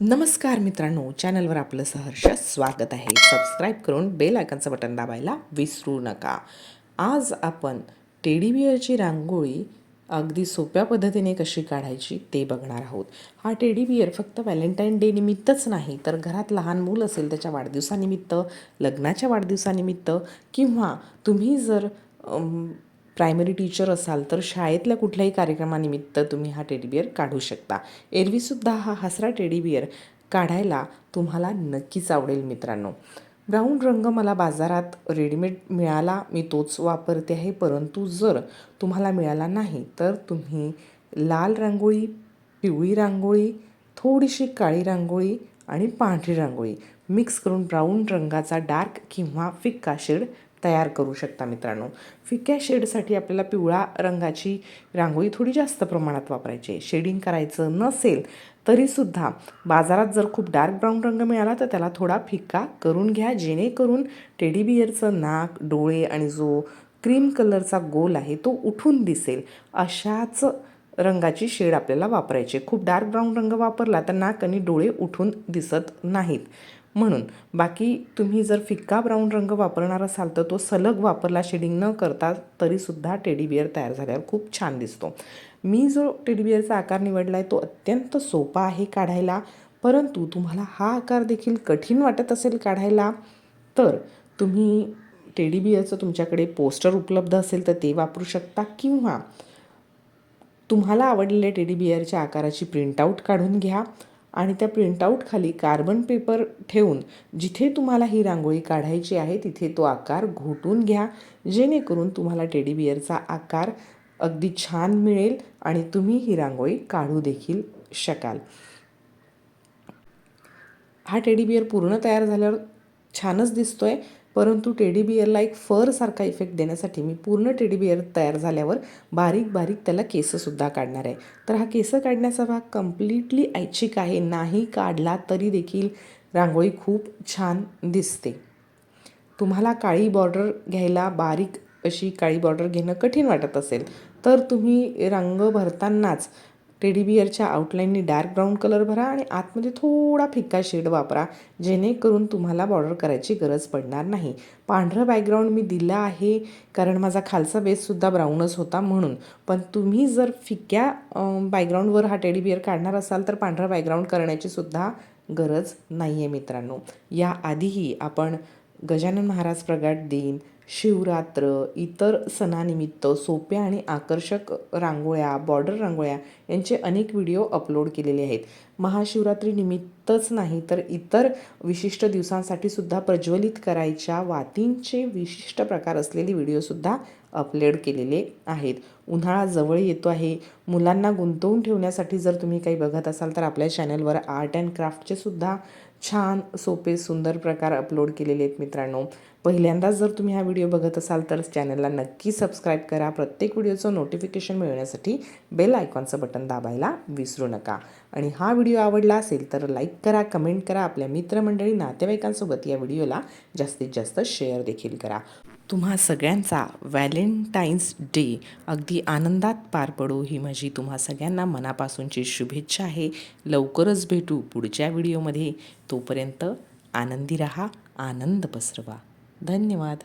नमस्कार मित्रांनो चॅनलवर आपलं सहर्ष स्वागत आहे. सबस्क्राईब करून बेल आयकनचं बटन दाबायला विसरू नका. आज आपण टेडी बिअरची रांगोळी अगदी सोप्या पद्धतीने कशी काढायची ते बघणार आहोत. हा टेडी बिअर फक्त व्हॅलेंटाईन डे निमित्तच नाही तर घरात लहान मूल असेल त्याच्या वाढदिवसानिमित्त लग्नाच्या वाढदिवसानिमित्त किंवा तुम्ही जर प्रायमरी टीचर असाल तर शाळेतल्या कुठल्याही कार्यक्रमानिमित्त तुम्ही हा टेडी बिअर काढू शकता. एरवीसुद्धा हा हसरा टेडी बिअर काढायला तुम्हाला नक्कीच आवडेल मित्रांनो. ब्राऊन रंग मला बाजारात रेडीमेड मिळाला मी तोच वापरते आहे परंतु जर तुम्हाला मिळाला नाही तर तुम्ही लाल रांगोळी पिवळी रांगोळी थोडीशी काळी रांगोळी आणि पांढरी रांगोळी मिक्स करून ब्राऊन रंगाचा डार्क किंवा फिक्का शेड तयार करू शकता मित्रांनो. फिक्या शेडसाठी आपल्याला पिवळा रंगाची रांगोळी थोडी जास्त प्रमाणात वापरायची आहे. शेडिंग करायचं नसेल तरीसुद्धा बाजारात जर खूप डार्क ब्राऊन रंग मिळाला तर त्याला थोडा फिक्का करून घ्या. जेणेकरून टेडीबियरचं नाक डोळे आणि जो क्रीम कलरचा गोल आहे तो उठून दिसेल. अशाच रंगाची शेड आपल्याला वापरायची खूप डार्क ब्राऊन रंग वापरला तर नाक आणि डोळे उठून दिसत नाहीत. म्हणून. बाकी तुम्ही जर फिक्का ब्राऊन रंग वापरणार असाल तर तो सलग वापरला शेडिंग न करता तरीसुद्धा टेडी बिअर तयार झाल्यावर खूप छान दिसतो. मी जो टेडी बिअरचा आकार निवडला आहे तो अत्यंत सोपा आहे काढायला. परंतु तुम्हाला हा आकार देखील कठीण वाटत असेल काढायला तर तुम्ही टेडीबियरचं तुमच्याकडे पोस्टर उपलब्ध असेल तर ते वापरू शकता किंवा तुम्हाला आवडलेल्या टेडी बिअरच्या आकाराची प्रिंटआउट काढून घ्या. आणि त्या प्रिंटआउट खाली कार्बन पेपर ठेवून जिथे तुम्हाला ही रांगोळी काढायची आहे तिथे तो आकार घोटून घ्या. जेणेकरून तुम्हाला टेडी बिअरचा आकार अगदी छान मिळेल आणि तुम्ही ही रांगोळी काढू देखील शकाल. हा टेडी बिअर पूर्ण तयार झाल्यावर छानच दिसतोय. परंतु टेडी बिअरला एक फरसारखा इफेक्ट देण्यासाठी मी पूर्ण टेडी बिअर तयार झाल्यावर बारीक बारीक त्याला केससुद्धा काढणार आहे. तर हा केस काढण्याचा भाग कम्प्लिटली ऐच्छिक आहे नाही काढला तरी देखील रांगोळी खूप छान दिसते. तुम्हाला काळी बॉर्डर घ्यायला बारीक अशी काळी बॉर्डर घेणं कठीण वाटत असेल तर तुम्ही रंग भरतानाच टेडी बिअरच्या आउटलाईननी डार्क ब्राऊन कलर भरा आणि आतमध्ये थोडा फिक्का शेड वापरा जेणेकरून तुम्हाला बॉर्डर करायची गरज पडणार नाही. पांढरं बॅकग्राऊंड मी दिलं आहे कारण माझा खालचा बेससुद्धा ब्राऊनच होता म्हणून. पण तुम्ही जर फिक्या बॅकग्राऊंडवर हा टेडी बिअर काढणार असाल तर पांढरं बॅकग्राऊंड करण्याची सुद्धा गरज नाही आहे मित्रांनो. याआधीही आपण गजानन महाराज प्रगाट दिन शिवरात्र इतर सणानिमित्त सोप्या आणि आकर्षक रांगोळ्या बॉर्डर रांगोळ्या यांचे अनेक व्हिडिओ अपलोड केलेले आहेत. महाशिवरात्रीनिमित्तच नाही तर इतर विशिष्ट दिवसांसाठी सुद्धा प्रज्वलित करायच्या वातींचे विशिष्ट प्रकार असलेले व्हिडिओसुद्धा अपलोड केलेले आहेत. उन्हाळा जवळ येतो आहे. मुलांना गुंतवून ठेवण्यासाठी जर तुम्ही काही बघत असाल तर आपल्या चॅनलवर आर्ट अँड क्राफ्टचे सुद्धा छान सोपे सुंदर प्रकार अपलोड केलेले आहेत मित्रांनो. पहिल्यांदाच जर तुम्ही हा व्हिडिओ बघत असाल तर चॅनलला नक्की सबस्क्राईब करा. प्रत्येक व्हिडिओचं नोटिफिकेशन मिळवण्यासाठी बेल आयकॉनचं बटन दाबायला विसरू नका. आणि हा व्हिडिओ आवडला असेल तर लाईक करा कमेंट करा आपल्या मित्रमंडळी नातेवाईकांसोबत या व्हिडिओला जास्तीत जास्त शेअर देखील करा. तुम्हा सगळ्यांचा व्हॅलेंटाईन्स डे अगदी आनंदात पार पडो ही माझी तुम्हा सगळ्यांना मनापासूनची शुभेच्छा आहे. लवकरच भेटू पुढच्या व्हिडिओमध्ये. तोपर्यंत आनंदी रहा आनंद पसरवा. धन्यवाद.